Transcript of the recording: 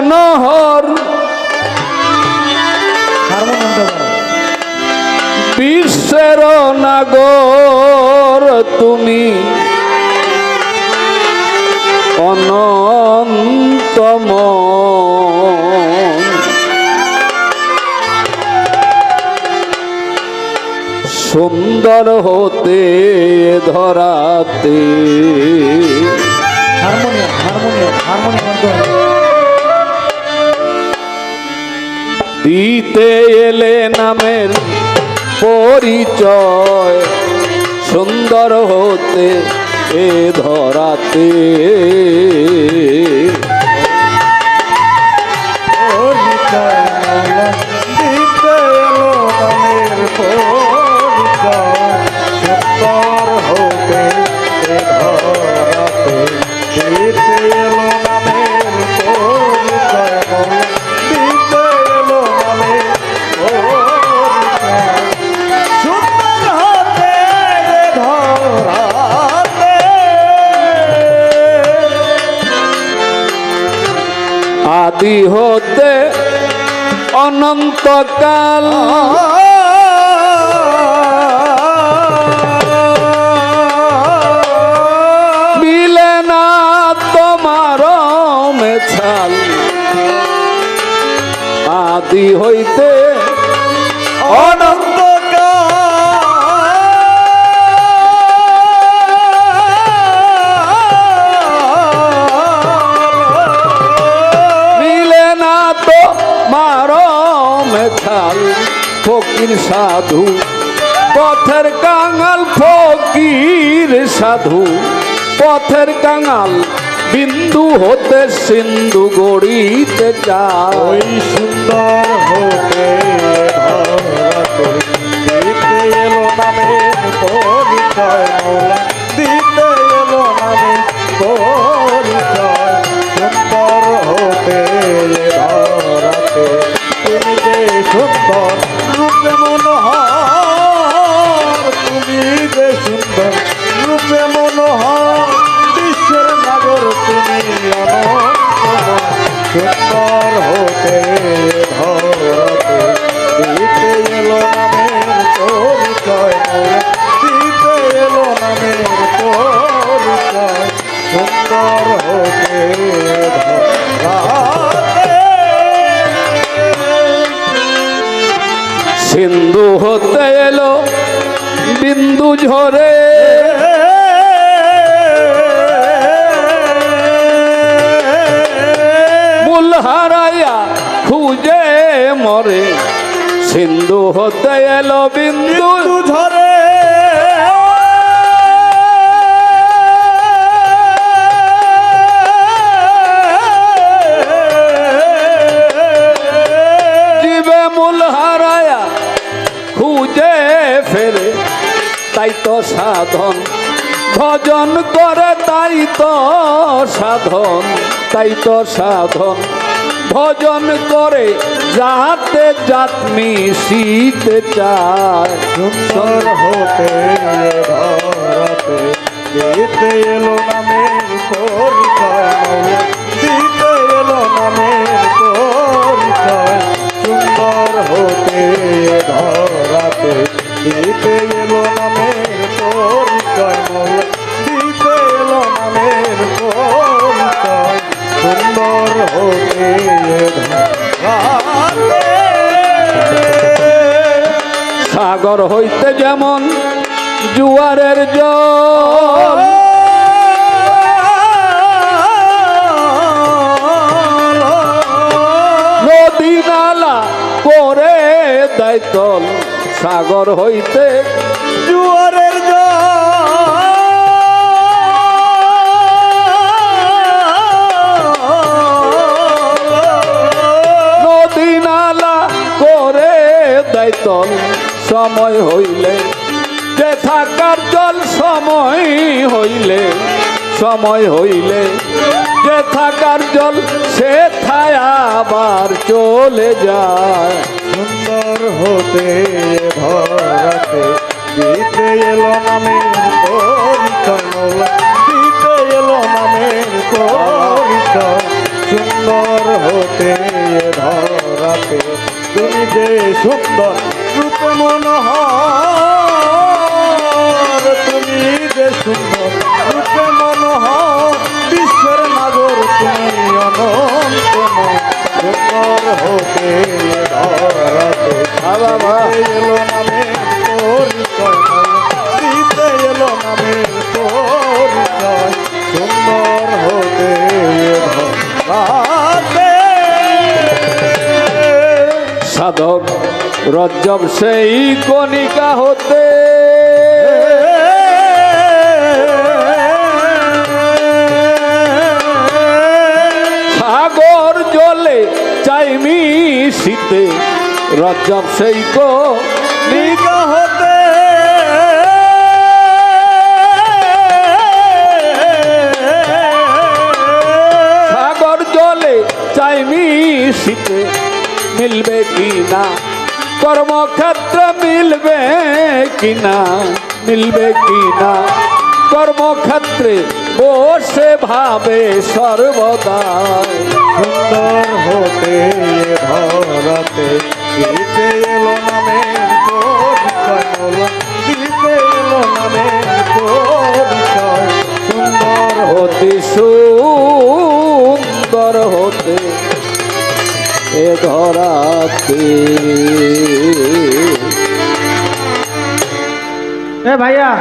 বাড়াও। বিশ্বের নাগর তুমি। অনন্তম। সুন্দর হতে ধরাতে। Harmonium harmonium harmonium. দিতে এলে নামের পরিচয়। সুন্দর হতে এ ধরাতে। আদি হতে অনন্তকাল। মিলে না তোমার মেছাল। আদি হইতে অনন্ত মেছাল ফকির সাধু, পথের কাঙাল ফকির সাধু, পথের কাঙাল বিন্দু হতে সিন্ধু গড়িতে ওই সুন্দর হতে এলো পরিচয় সুন্দর রূপে মনোহর বিশ্বের নাগর তুমি সুন্দর হতে ধরতে দিতে এলো সুন্দর হতে সিন্ধু হতে এলো বিন্দু ঝরে। মূল হারাইয়া খুঁজে মরে। সিন্ধু হতে এলো বিন্দু ঝরে। সাধন। ভজন করে তাই তো সাধন, তাই তো সাধন। ভজন করে যাতে জাত মিশিতে চায়। সুন্দর হতে ধরাতে সাগর হইতে যেমন জুয়ারের জল। নদী নালা করে সাগর হইতে জুয়ারের নদী নালা করে দায়তল সময় হইলে, যে থাকার জল সময় হইলে সময় হইলে, যে থাকার জল সে থায় আবার চলে যায়। সুন্দর হতে ভরতে, দিতে এলো নামে দিতে এলো নামে সুন্দর হতে ভরতে তুমি যে সুন্দর রূপে মনোহর বিশ্বের নাগর তুমি অনন্ত মনোহর হতে ধরাতে বাবা। রজ্জব সেই কণিকা হতে। সাগর জলে চাইমি শীতে রজ্জব সেই কণিকা হতে। সাগর জলে চাইমি শীতে মিলবে কি কর্মক্ষেত্র মিলবে কি না মিলবে কি না কর্মক্ষেত্রে বসে ভাবে সর্বদা। সুন্দর হতে ধরাতে দিতে এলো নামে দিতে এলো নামে সুন্দর হতে সুন্দর ধরাতে এ ভাইয়া।